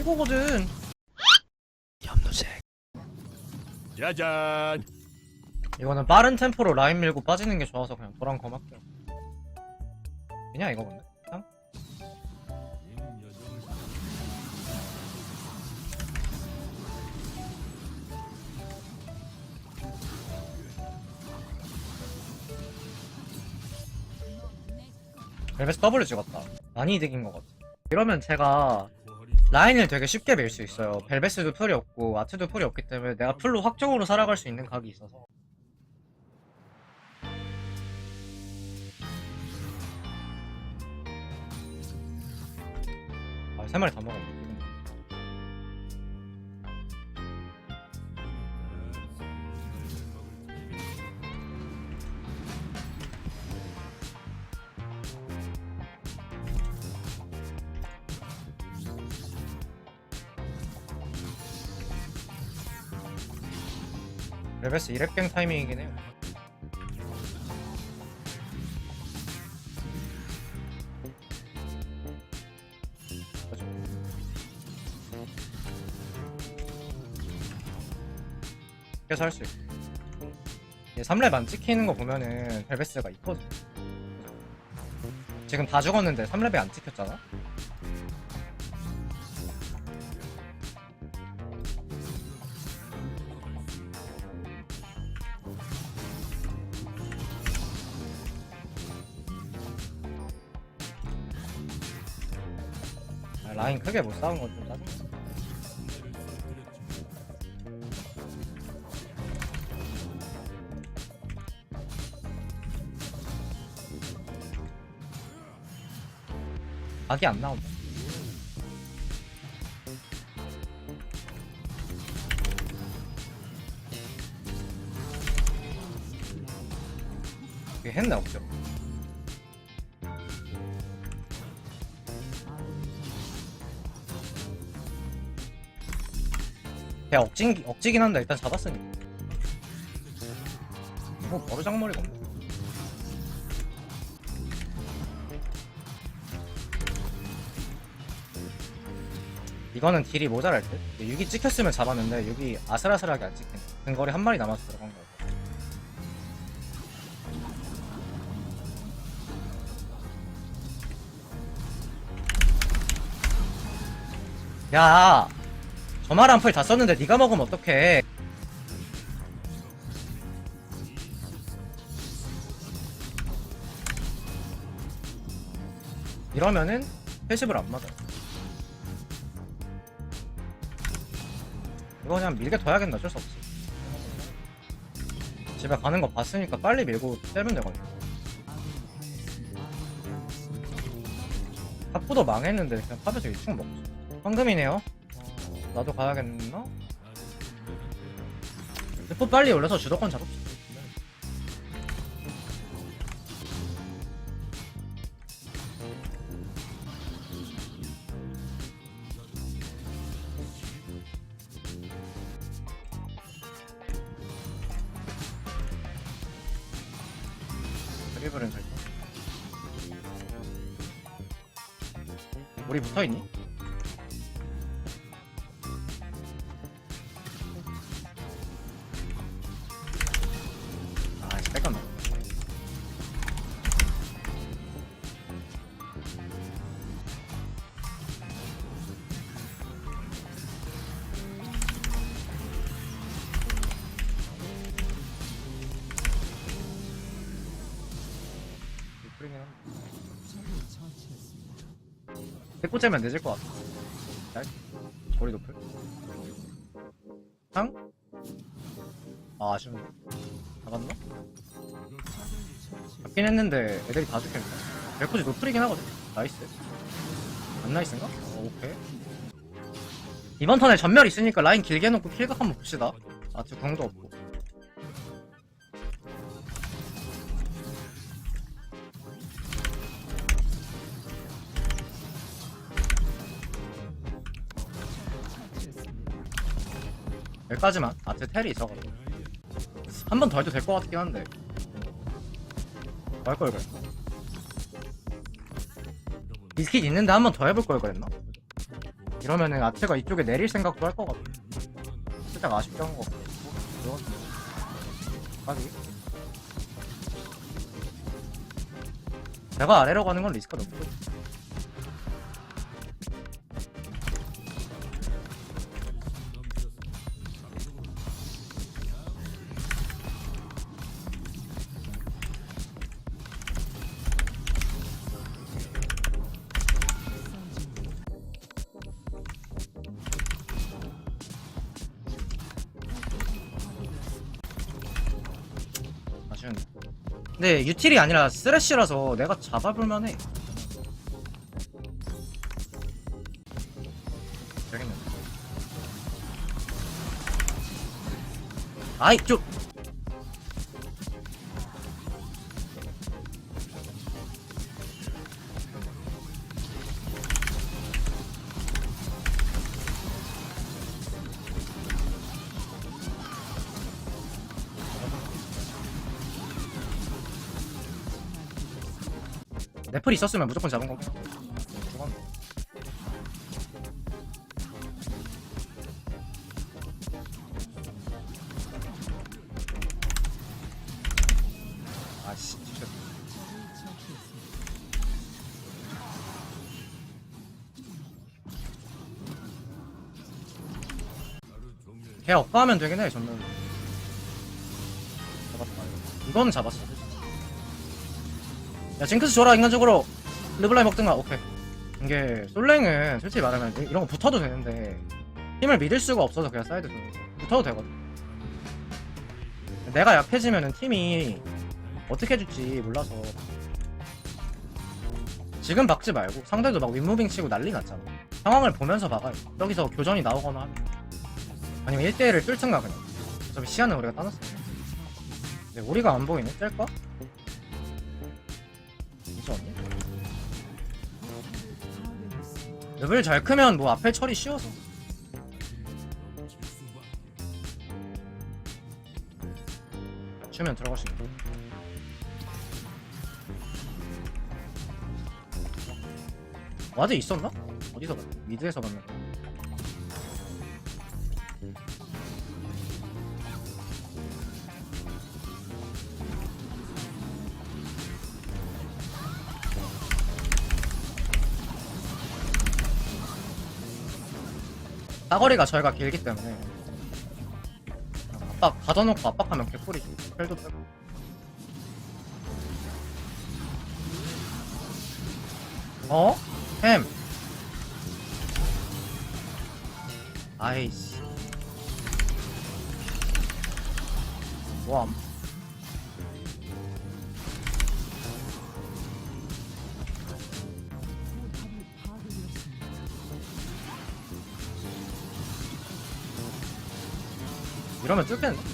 이거거든. 짜잔. 이거는 빠른 템포로 라인 밀고 빠지는 게 좋아서 그냥 도랑 검 할게요 그냥 이거 근데? 그냥? 벨벳 W 찍었다. 많이 이득인 것 같아. 이러면 제가 라인을 되게 쉽게 밀 수 있어요 벨벳도 풀이 없고 아트도 풀이 없기 때문에 내가 풀로 확정으로 살아갈 수 있는 각이 있어서 아, 세 마리 다 먹었네. 레베스 2렙갱 타이밍이긴 해요. 계속 할 수 있고. 얘 3렙 안 찍히는 거 보면은 벨베스가 있거든. 지금 다 죽었는데 3렙이 안 찍혔잖아? 아, 라인 크게 못 싸운 건좀 짜증나. 각이 안 나온다. 이게 했나 없죠? 걔 억진, 억지긴 한데 일단 잡았으니까. 뭐 버르장머리가 없네. 이거는 딜이 모자랄 듯? 6이 찍혔으면 잡았는데 6이 아슬아슬하게 안 찍힌 근거리 한 마리 남아서 들어간 거고. 야 저말 한풀 다 썼는데 네가 먹으면 어떡해? 이러면은 패시브를 안 맞아. 이거 그냥 밀게 둬야겠네 어쩔 수 없지 집에 가는 거 봤으니까 빨리 밀고 떼면 되거든. 탑보도 망했는데 그냥 탑에서 2층 먹지 황금이네요. 어, 나도 가야겠나? 또 빨리 올려서 주도권 잡읍시다 드리블은 절대 우리 붙어있니? 데꼬 째면 늦을 것 같아. 날? 거리 높을. 상? 아, 아쉬운데. 잡았나? 잡긴 했는데 애들이 다 죽겠네. 벨코지 노플이긴 하거든. 나이스. 안 나이스인가? 어, 오케이. 이번 턴에 전멸 있으니까 라인 길게 해놓고 킬각 한번 봅시다. 아, 저 경도 없고. 여기까지만. 아, 제 텔이 있어가지고. 한 번 더 해도 될 것 같긴 한데. 뭐 할걸 그래. 비스킷 있는데 한 번 더 해볼 걸 그랬나? 이러면은 아트가 이쪽에 내릴 생각도 할 것 같아. 살짝 아쉽게 한거 같고. 까비. 내가 아래로 가는 건 리스크가 높고. 아쉬운데. 근데 유틸이 아니라 쓰레쉬라서 내가 잡아볼만 해. 아이, 좀. 래플 있었으면 무조건 잡은 거고. 아씨. 걔 업가하면 되긴 해, 전면. 잡았다. 이거는 잡았어. 야 징크스 줘라 인간적으로. 르블라이 먹든가. 오케이. 이게 솔랭은 솔직히 말하면 이런 거 붙어도 되는데 팀을 믿을 수가 없어서 그냥 사이드 주는 거야. 붙어도 되거든. 내가 약해지면은 팀이 어떻게 해줄지 몰라서 지금 박지 말고 상대도 막 윗무빙 치고 난리 났잖아. 상황을 보면서 박아요. 여기서 교전이 나오거나 하면. 아니면 1대1을 뚫든가 그냥. 어차피 시야는 우리가 따놨어. 근데 우리가 안 보이네? 뗄까? 진짜 없네. 랩을 잘 크면 뭐 앞에 처리 쉬워서. 주면 들어갈 수 있고. 와드 있었나? 어디서 봤 미드에서 봤나? 사거리가 저희가 길기 때문에. 압박 가둬놓고 압박하면 개꿀이지. 펠도 빼고. 어? 햄 아이씨. 뭐함 이러면 뚫겠는데?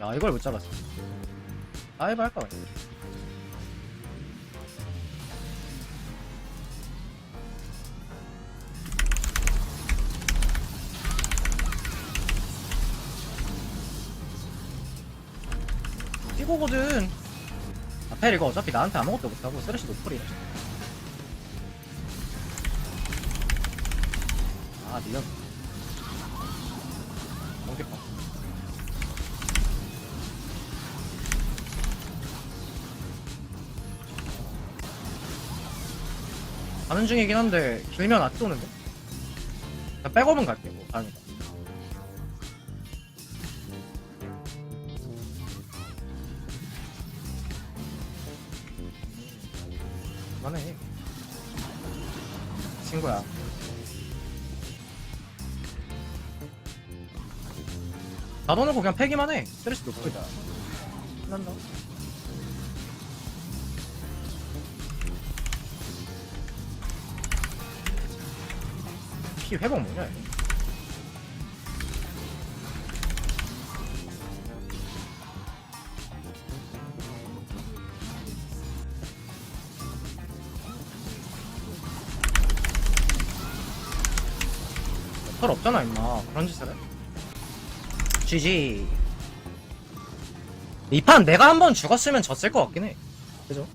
야 이걸 못 잡았어. 다이브 할까 그냥 이거거든. 아펠 이거 어차피 나한테 아무것도 못하고 쓰레쉬 노플이야. 아 밀렸 가는 중이긴 한데 길면 안 쏘는데? 나 백업은 갈게 뭐 다행이다 그만해. 친구야 놔둬놓고 그냥 패기만 해. 스트레스 높겠다 끝난다. 피 회복 뭐냐 이거? 털 없잖아 임마. 그런 짓을 해 GG 이 판 내가 한 번 죽었으면 졌을 것 같긴 해 그죠?